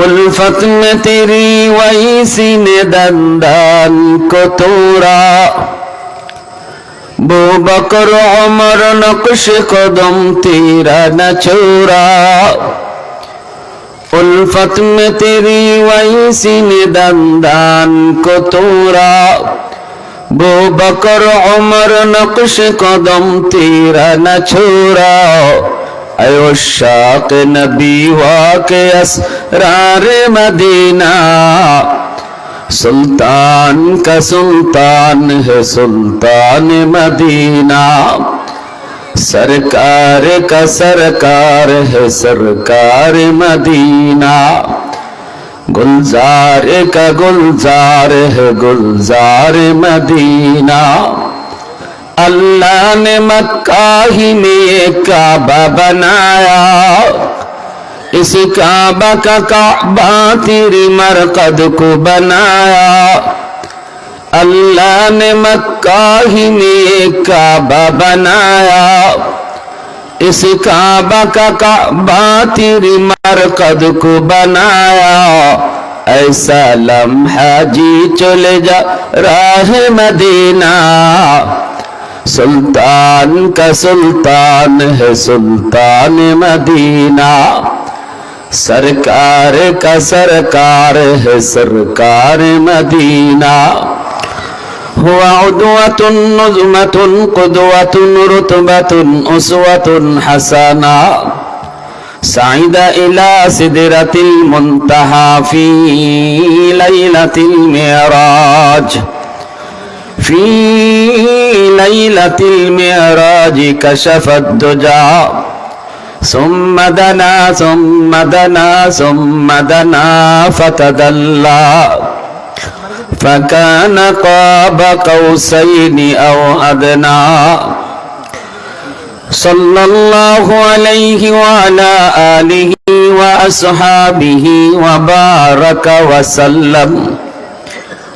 ઉલ્ફતને તેરી વૈસીને દંદાન કતોરા બકર અમર નકશ કદમ તેરા ન છોરા ઉલ્ફત મે તેરી વૈસીને દંદાન કતોરા બો બકર અમર નકશ કદમ તેરા ન છોરા اے اشاق نبی واقع اسرار مدینہ۔ سلطان کا سلطان ہے سلطان مدینہ۔ سرکار کا سرکار ہے سرکار مدینہ۔ گلزار کا گلزار ہے گلزار مدینہ۔ اللہ نے مکہ ہی میں یہ کعبہ بنایا۔ اس کعبہ کا کعبہ تیری مرقد کو بنایا۔ اللہ نے مکہ ہی میں یہ کعبہ بنایا۔ اس کعبہ کا کعبہ تیری مرقد کو بنایا۔ ایسا لمحہ جی چلے جا راہ مدینہ۔ سلطان کا سلطان ہے سلطان مدینہ سرکار کا سرکار ہے سرکار مدینہ هو عدوة نجمة قدوة رتبة أسوة حسنة سعد إلى سدرة المنتهى في ليلة المعراج في ليلة المعراج كشف الدجى. ثم دنا ثم دنا ثم دنا فتدلى. فكان قاب قوسين أو أدنى. صلى الله عليه وعلى آله وأصحابه وبارك وسلم.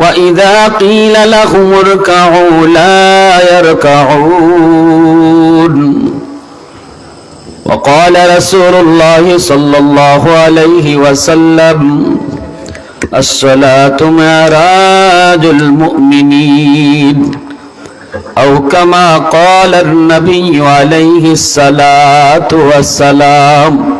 وإذا قيل لهم اركعوا لا يركعون وقال رسول الله صلى الله عليه وسلم الصلاة معراج المؤمنين أو كما قال النبي عليه الصلاة والسلام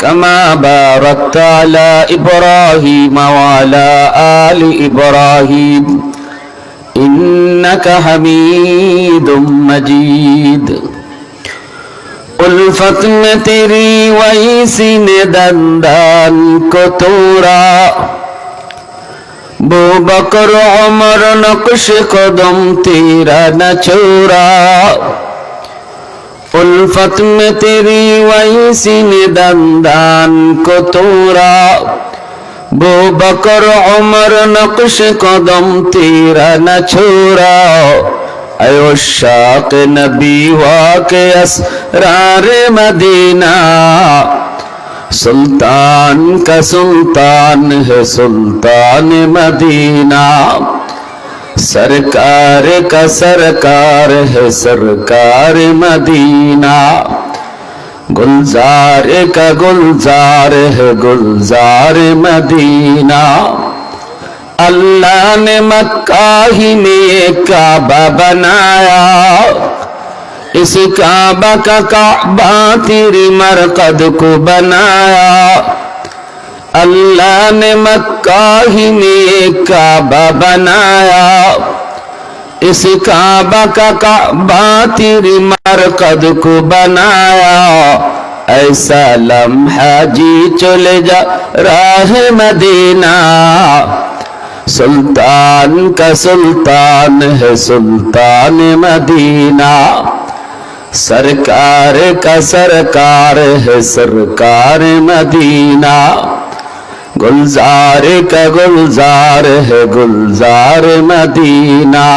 كما باركت على إبراهيم وعلى آل إبراهيم إنك حميد مجيد قل فتن تیری ویسی نے دندان کو تورا بو بکر عمر نقش قدم تیرا نہ چورا उल्फत में तेरी वही सीने दंदान को तोड़ा बो बकर उमर नक्श कदम तेरा न छोड़ा अयो शाक नबी वाके असरार मदीना सुल्तान का सुल्तान है सुल्तान मदीना سرکار کا سرکار ہے سرکار مدینہ۔ گلزار کا گلزار ہے گلزار مدینہ۔ اللہ نے مکہ ہی میں کعبہ بنایا۔ اس کعبہ کا کعبہ تیری مرقد کو بنایا۔ اللہ نے مکہ ہی نے کعبہ بنایا۔ اس کعبہ کا کعبہ تیری مرقد کو بنایا۔ ایسا لمحہ جی چلے جا راہ مدینہ۔ سلطان کا سلطان ہے سلطان مدینہ۔ سرکار کا سرکار ہے سرکار مدینہ۔ गुलजार का गुलजार है गुलजार মদিনা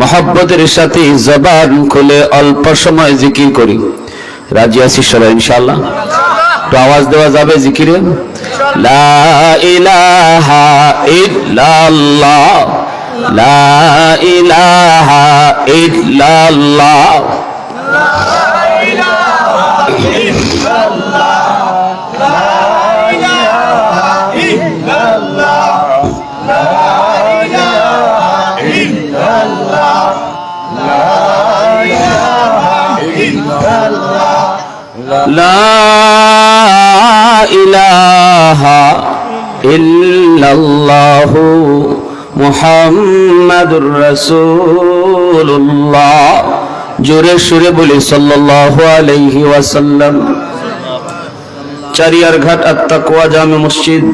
মহব্বতের সাথে জবান খুলে অল্প সময় জিকির করি রাজি আছি সবাই ইনশাআল্লাহ তো আওয়াজ দেওয়া যাবে জিকিরে লা ইলাহা ইল্লাল্লাহ লা ইলাহা ইল্লাল্লাহ لا إله إلا الله محمد رسول الله জোরে সুরে বলি সাল্লাল্লাহু আলাইহি ওয়াসাল্লাম চারিয়ার ঘাট আত্মাকুয়া জামে মসজিদ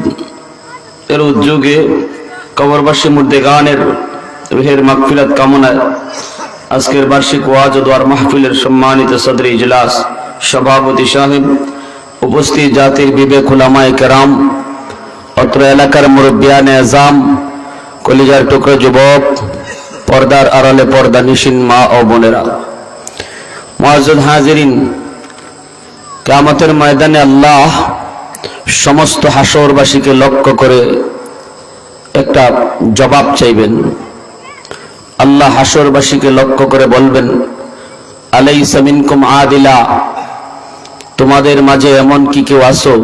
এর উদ্যোগে কবরবাসী মুর্দে গানের রুহের মাগফিরাত কামনায় আজকের বার্ষিক ওয়াজ ও দোয়ার মাহফিলের সম্মানিত সদর ইজলাস সভাপতি সাহেব, উপস্থিত জাতির বিবেক উলামায়ে কেরাম, অত্র এলাকার মুরব্বিয়ান এজাম কলিজার টুকরো যুবক, পর্দার আড়ালে পর্দা নিশিন মা ও বোনেরা। মুআজ্জদ হাজিরিন, কিয়ামতের ময়দানে আল্লাহ সমস্ত হাসরবাসীকে লক্ষ্য করে একটা জবাব চাইবেন। আল্লাহ হাসরবাসীকে লক্ষ্য করে বলবেন আলাই সামিনকুম আদিলা তোমাদের মাঝে এমন কি কেউ আসো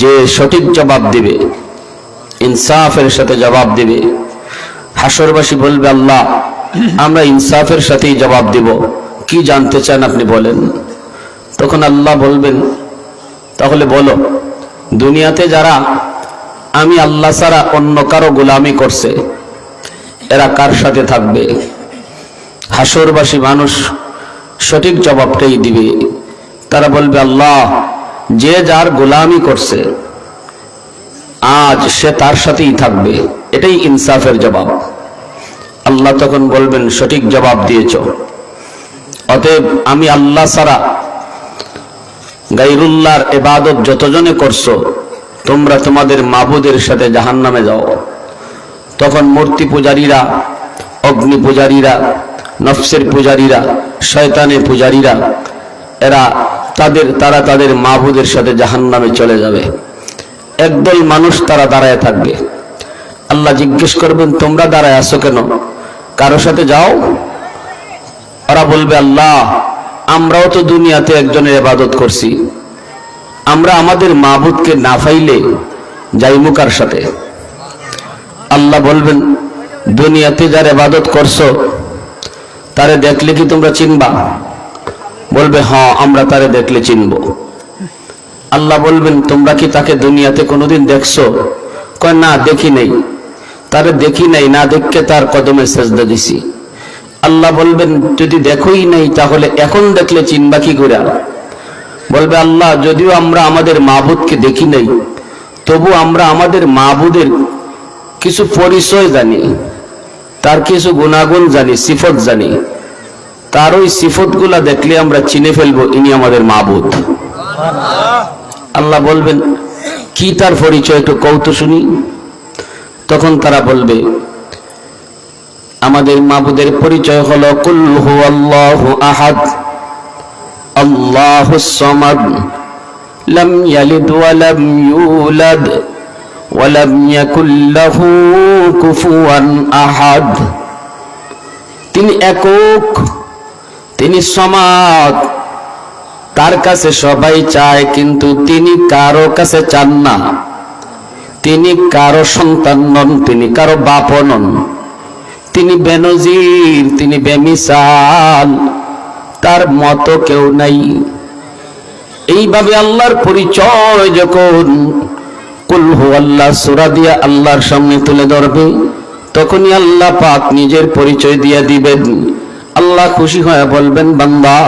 যে সঠিক জবাব দেবে, ইনসাফের সাথে জবাব দেবে। হাসরবাসী বলবে, আল্লাহ, আমরা ইনসাফের সাথেই জবাব দিব। কি জানতে চান আপনি বলেন। তখন আল্লাহ বলবেন, তাহলে বলো, দুনিয়াতে যারা আমি আল্লাহ ছাড়া অন্য কারও গোলামি করছে, এরা কার সাথে থাকবে? হাসরবাসী মানুষ সঠিক জবাবটাই দিবে। তারা বলবে, আল্লাহ, যে যার গোলামি করছে, আজ সে তার সাথেই থাকবে। এটাই ইনসাফের জবাব। আল্লাহ তখন বলবেন, সঠিক জবাব দিয়েছ। অতএব আমি আল্লাহ ছাড়া গাইরুল্লাহর এবাদত যতজনে করছ, তোমরা তোমাদের মাবুদের সাথে জাহান নামে যাও। তখন মূর্তি পূজারীরা, অগ্নি পূজারীরা, নফসের পূজারীরা, শয়তানের পূজারীরা, এরা তাদের, তারা তাদের মাবুদের সাথে জাহান নামে চলে যাবে। একদল মানুষ তারা দাঁড়ায় থাকবে। আল্লাহ জিজ্ঞেস করবেন, তোমরা দাঁড়ায় আসো কেন? কারও সাথে যাও? ওরা বলবে, আল্লাহ, আমরাও তো দুনিয়াতে একজনের ইবাদত করছি। আমরা আমাদের মাবুদকে না ফাইলে যাইমু কার সাথে? আল্লাহ বলবেন, দুনিয়াতে যার ইবাদত করছ, তারে দেখলে কি তোমরা চিনবা? বলবে হ্যাঁ আমরা তারে দেখলে চিনব। আল্লাহ বলবেন, তোমরা কি তাকে দুনিয়াতে কোনোদিন দেখছ? কয়, না, দেখি নেই। তারে দেখি নাই, না দেখকে তার কদমে সেজদা দিছি। আল্লাহ বলবেন, যদি দেখোই নাই, তাহলে এখন দেখলে চিনবা কি করে? বলবে, আল্লাহ, যদিও আমরা আমাদের মাবুদকে দেখি নাই, তবু আমরা আমাদের মাবুদের কিছু পরিচয় জানি, তার কিছু গুণাগুণ জানি, সিফত জানি। তার ওই সিফত গুলা দেখলে আমরা চিনে ফেলবো ইনি আমাদের মাবুদ আল্লাহ বলবেন কি তার পরিচয় একটু কৌত শুনি তখন তারা বলবে আমাদের মাবুদের পরিচয় হলো কুল্লু আল্লাহ আহাদ আল্লাহ সমাদ لم يلد ولم يولد ولم يكن له كفوا أحد তিনি একক তিনি সমাদ। তার কাছে সবাই চায়, কিন্তু তিনি কারও কাছে চান না। তিনি কারও সন্তান নন, তিনি কারও বাপ নন। তিনি বেনজির, তিনি বেমিসাল। তার মতো কেউ নাই। এইভাবে আল্লাহর পরিচয় যখন কুলহু আল্লাহ সুরা দিয়া আল্লাহর সামনে তুলে ধরবে, তখনই আল্লাহ পাক নিজের পরিচয় দিয়ে দিবেন। আল্লাহ খুশি হয়ে বলবেন, বান্দা,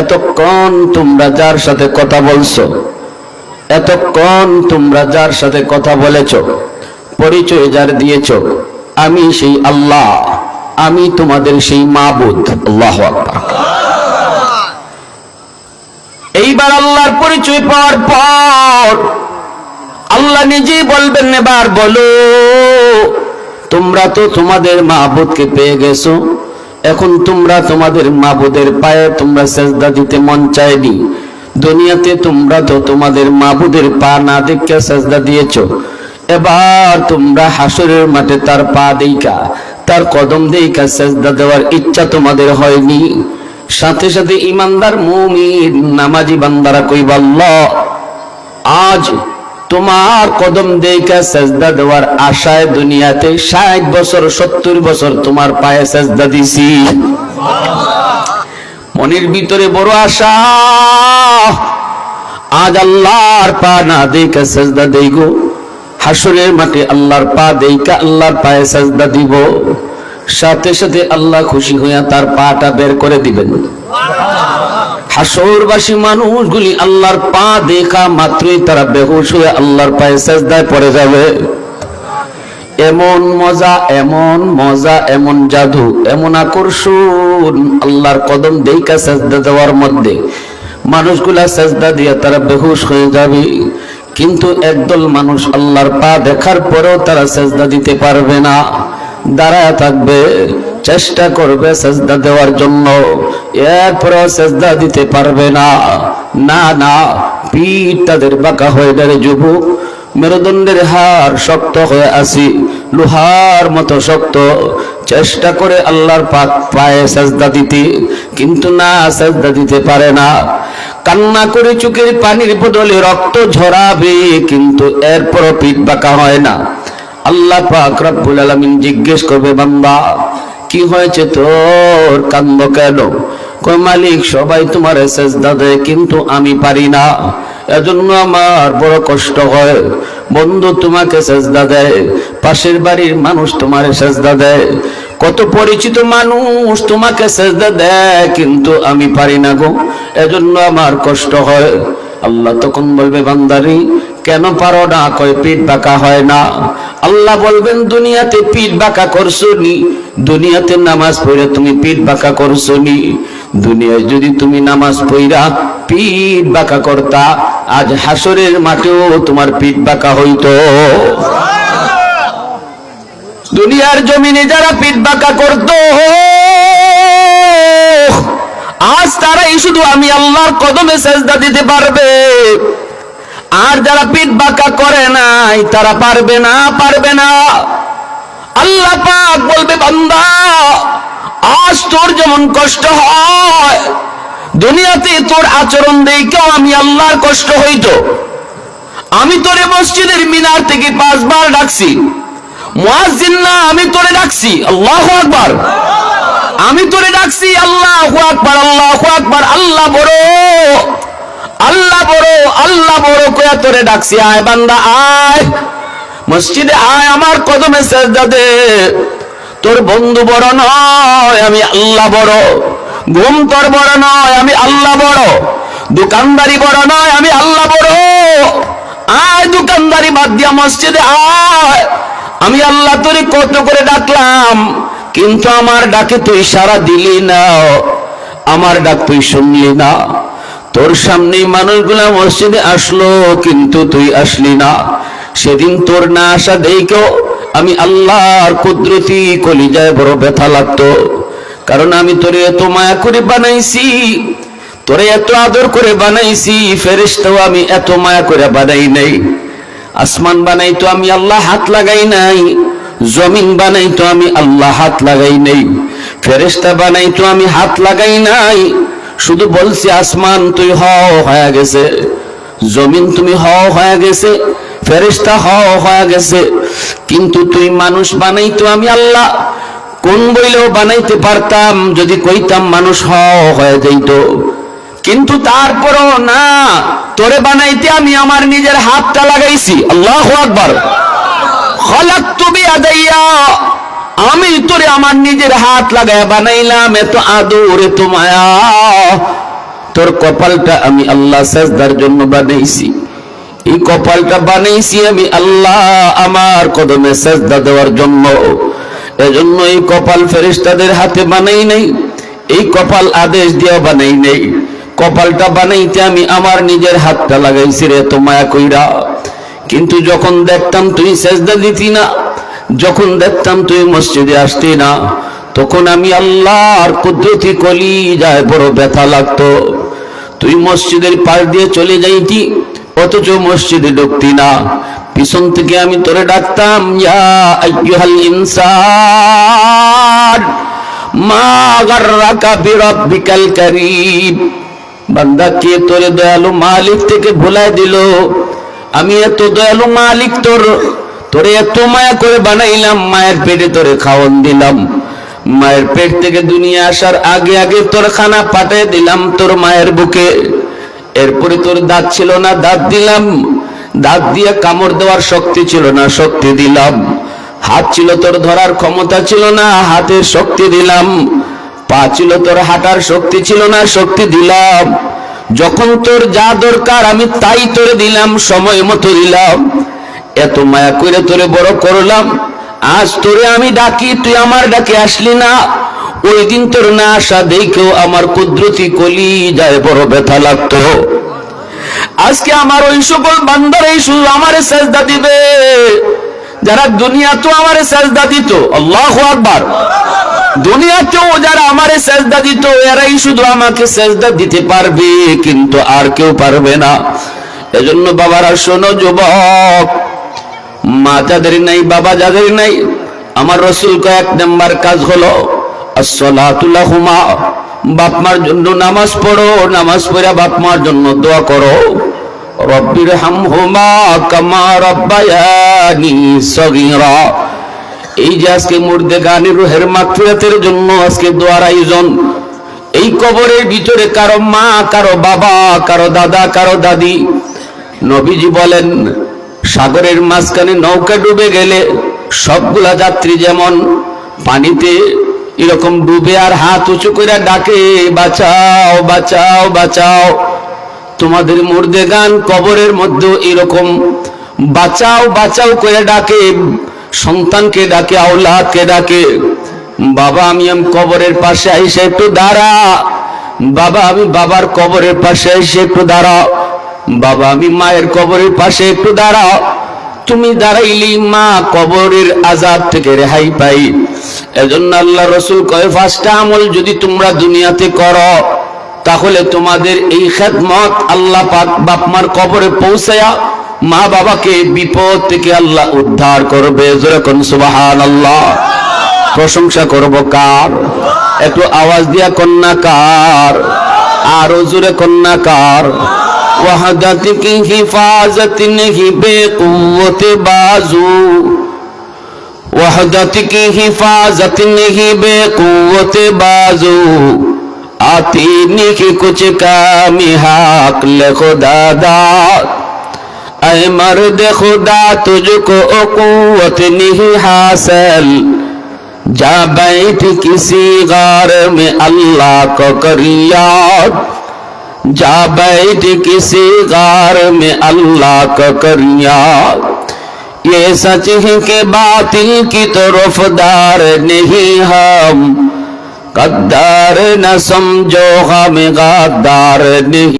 এতক্ষণ তোমরা যার সাথে কথা বলছো, এতক্ষণ তোমরা যার সাথে কথা বলেছ, পরিচয় যার দিয়েছ, আমি সেই আল্লাহ, আমি তোমাদের সেই মাবুদ। আল্লাহ এইবার আল্লাহর পরিচয় পাওয়ার পর আল্লাহ নিজেই বলবেন, এবার বলো, তোমরা তো তোমাদের মাহবুদকে পেয়ে গেছো এখন তোমরা তোমাদের মাহবুদের পায়ে তোমরা সেজদা দিতে মন চায়নি। দুনিয়াতে তোমরা তো তোমাদের মাহবুদের পা না দেখে সেজদা দিয়েছ। এবার তোমরা হাসরের মাঠে তার পা দেইকা তার কদম দেইকা সেজদা দেওয়ার ইচ্ছা তোমাদের হয়নি। সাথে সাথে ইমানদার মুমিন, নামাজি বান্দারা কইবা, আল্লাহ, আজ তোমার কদম দেখা সেজদা দেওয়ার আশায় দুনিয়াতে ষাট বছর, সত্তর বছর তোমার পায়ে সেজদা দিছি। মনের ভিতরে বড় আশা। আজ আল্লাহর পা না দেখা সেজদা দেই গো। হাসরের মাঠে আল্লাহর পা দেইকা আল্লাহর পায়ে সেজদা দিব। সাথে সাথে আল্লাহ খুশি হইয়া তার পাটা বের করে দিবেন। হাসরবাসী মানুষগুলি আল্লাহর পা দেখা মাত্রই তারা বেহুশ হয়ে আল্লাহর পায়ে সেজদায় পড়ে যাবে। এমন মজা এমন মজা, এমন জাদু, এমন আকর্ষণ আল্লাহর কদম দেইকা সেজদা দেওয়ার মধ্যে। মানুষগুলা সেজদা দিয়ে তারা বেহুশ হয়ে যাবে। কিন্তু একদল মানুষ আল্লাহর পা দেখার পরেও তারা সেজদা দিতে পারবে না। দাঁড়ায় থাকবে, চেষ্টা করবে সেজদা দেওয়ার জন্য। এরপরেও সেজদা দিতে পারবে না। না না, পিঠ তাদের বাঁকা হয়ে দাঁড়ে যুবক। মেরুদণ্ডের হার শক্ত হয়ে আসি, লোহার মতো শক্ত। চেষ্টা করে আল্লাহর পাক পায়ে সেজদা দিতে, কিন্তু না, সেজদা দিতে পারে না। কান্না করে চোখের পানির বদলে রক্ত ঝরাবে, কিন্তু এরপরও পিঠ বাঁকা হয় না। আল্লাহ পাক রব্বুল আলামিন জিজ্ঞেস করবে, বান্দা, কি হয়েছে তোর? কান্দ কেন? কই মালিক, সবাই তোমার সেজদা দেয়, কিন্তু আমি পারি না। এজন্য আমার বড় কষ্ট হয়। বন্ধু তোমাকে সেজদা দেয়, পাশের বাড়ির মানুষ তোমার সেজদা দেয়। কত পরিচিত মানুষ তোমাকে সেজদা দেয়, কিন্তু আমি পারি না গো। এজন্য আমার কষ্ট হয়। আল্লাহ তখন বলবে, বান্দারি কেন পারো না? কয়, পিঠ বাঁকা হয় না। আল্লাহ বলবেন, দুনিয়াতে পিঠ বাঁকা করছ নি? দুনিয়াতে নামাজ পড়ে তুমি পিঠ বাঁকা করছ নি? দুনিয়ায় যদি তুমি নামাজ পড়া পিঠ বাঁকা করতা, আজ হাসরের মাঠেও তোমার পিঠ বাঁকা হইতো। দুনিয়ার জমিনে যারা পিঠ বাঁকা করতো, আজ তারাই শুধু আমি আল্লাহর কদমে সেজদা দিতে পারবে। আর যারা পিঠ বাঁকা করে নাই, তারা পারবে না পারবে না। আল্লাহ পাক বলবে, বান্দা, আজ তোর যেমন কষ্ট হয়, দুনিয়াতে তোর আচরণ দেখেও আমি আল্লাহর কষ্ট হইতো। আমি তোরে মসজিদের মিনার থেকে পাঁচবার ডাকছি। মুয়াজ্জিন না, আমি তোরে ডাকছি। আল্লাহু আকবার। আমি তোরে ডাকছি, আল্লাহু আকবার আল্লাহু আকবার। আল্লাহ বড়। আল্লাহ বড় আল্লাহ বড় কয়া তোরে ডাকছি, আয় বান্দা, আয়। মসজিদে আয়, আমার কদমে সেজদা দে। তোর বন্ধু বড় নয়, আমি আল্লাহ বড়। ঘুম তোর বড় নয়, আমি আল্লাহ বড়। দোকানদারি বড় নয়, আমি আল্লাহ বড়। আয়, দোকানদারি বাদ দিয়া মসজিদে আয়। আমি আল্লাহ তোরে কত করে ডাকলাম, কিন্তু আমার ডাকে তুই সারা দিলি না। আমার ডাক তুই শুনলি না। তোর সামনে মানুষগুলা মসজিদে আসলো, কিন্তু তুই আসলি না। সেদিন তোর না আসা দেখেও আমি আল্লাহর কুদরতি কলিজায় বড় ব্যথা লাগতো। কারণ আমি তোরে এত মায়া করে বানাইছি, তোরে এত আদর করে বানাইছি, ফেরেশতাও আমি এত মায়া করে বানাই নাই। আসমান বানাই তো আমি আল্লাহ, হাত লাগাই নাই। জমিন বানাই তো আমি আল্লাহ, হাত লাগাই নাই। ফেরেশতা বানাই তো আমি হাত লাগাই নাই। শুধু বলছি আসমান তুই হ হয়ে গেছে, জমিন তুমি হ হয়ে গেছে, ফেরেশতা হ হয়ে গেছে, কিন্তু তুই মানুষ বানাই তো আমি আল্লাহ। কোন বইলেও বানাইতে পারতাম, যদি কইতাম মানুষ হ হয়ে যাইতো। কিন্তু তারপরও না, তোরে বানাইতে আমি আমার নিজের হাতটা লাগাইছি। আল্লাহ আকবার। হ তুমি বিয়াদাইয়া আমি তোরে আমার নিজের হাত লাগায় বানাইলাম, এত আদর, এত মায়া। তোর কপালটা আমি আল্লাহ সাজদার জন্য বানাইছি। এই কপালটা বানাইছি আমি আল্লাহ আমার কদমে সাজদা দেওয়ার জন্য। এজন্য এই কপাল ফেরেশতাদের হাতে বানাই নাই, এই কপাল আদেশ দিয়া বানাই নাই। কপালটা বানাইতে আমি আমার নিজের হাতটা লাগাইছি রে তো মায়া কইরা। কিন্তু যখন দেখতাম তুই সেজদা দিতি না যখন দেখতাম তুই মসজিদে আসতি না, তখন আমি আল্লাহর কুদরতি কলি যায় বড় ব্যথা লাগতো। তুই মসজিদের পাশ দিয়ে চলে যাইতি, অথচ মসজিদে ঢুকতি না। পিছন থেকে আমি তোরে ডাকতাম কে তোরে দয়ালু মালিক থেকে ভুলাই দিল? আমি এত দয়ালু মালিক তোর তোরে এত মায়া করে বানাইলাম, মায়ের পেটে তোরে খাওয়ন দিলাম। মায়ের পেট থেকে দুনিয়া আসার আগে আগে তোর খানা পাঠিয়ে দিলাম তোর মায়ের বুকে। এরপরে তোর দাঁত ছিল না, দাঁত দিলাম। দাঁত দিয়ে কামড় দেওয়ার শক্তি ছিল না, শক্তি দিলাম। হাত ছিল তোর ধরার ক্ষমতা ছিল না, হাতের শক্তি দিলাম। পা ছিল তোর হাঁটার শক্তি ছিল না, শক্তি দিলাম। যখন তোর যা দরকার আমি তাই তোরে দিলাম, সময় মতো দিলাম। এত মায়া করে তোরে বড় করলাম। আজ তোরে আমি ডাকি, তুই আমার ডাকে আসলি না। ওই দিন তোর না আসা দেখেও আমার কুদরতি কলি যায় বড় ব্যথা লাগতো। আজকে আমার ওই সকল বান্দারাই শুধু আমারে সেজদা দিবে। যারা দুনিয়া তো আমারে সেজদা দিত, আল্লাহ আকবার। দুনিয়াতেও যারা আমারে সেজদা দিত, এরাই শুধু আমাকে সেজদা দিতে পারবে, কিন্তু আর কেউ পারবে না। এজন্য বাবারা, শোনো যুবক মা যাদের নাই বাবা যাদের নাই। আমার রসুল কয়েক নাম্বার কাজ হলো আসসালাতুল্লাহুমা বাপ মার জন্য নামাজ পড়ো, নামাজ পড়া বাপ মার জন্য দোয়া করো। রব্বির হামহুমা কামা রব্বায়ানি সগীরা। এই যে আজকে মুর্দে গানের রুহের মাগফিরাতের জন্য আজকে দোয়ার আয়োজন, এই কবরের ভিতরে কারও মা, কারও বাবা, কারও দাদা, কারও দাদি, নবীজি বলেন সাগরের মাঝখানে নৌকা ডুবে গেলে সবগুলা যাত্রী যেমন পানিতে এরকম ডুবে আর হাত উঁচু করে ডাকে, বাঁচাও বাঁচাও বাঁচাও। তোমাদের মুর্দে গান কবরের মধ্যে এরকম বাঁচাও বাঁচাও করে ডাকে, সন্তানকে ডাকে, আওলাদকে ডাকে। বাবা, আমি আমি কবরের পাশে আইসে একটু দাঁড়া। বাবা, আমি বাবার কবরের পাশে এসে একটু দাঁড়া। বাবা, আমি মায়ের কবরের পাশে একটু দাঁড়াও। তুমি দাঁড়াইলি মা কবরের আজাদ থেকে রেহাই পাই। এজন্য আল্লাহ রসুল কয়ে ফার্স্টটা আমল যদি তোমরা দুনিয়াতে করো, তাহলে তোমাদের এই খেদমত আল্লাহ পাক বাপ মার কবরে পৌঁছায়া মা বাবাকে বিপদ থেকে আল্লাহ উদ্ধার করবে। যেরকম সুবাহান আল্লাহ প্রশংসা করব কার? একটু আওয়াজ দিয়া কন্যা কার? আরও জোরে কন্যা কার? وحدت کی حفاظت نہیں بے قوت بازو وحدت کی حفاظت نہیں بے قوت بازو آتی نہیں کچھ کامی حق لے خدا داد اے مرد خدا تجھ کو قوت نہیں حاصل جا بیٹھ کسی غار میں اللہ کو کر یاد جا بیٹھ کسی غار میں اللہ کا کریا۔ یہ سچ ہے کہ باطل کی طرف دار نہیں ہم۔ قدار نہ سمجھو ہم غدار نہیں۔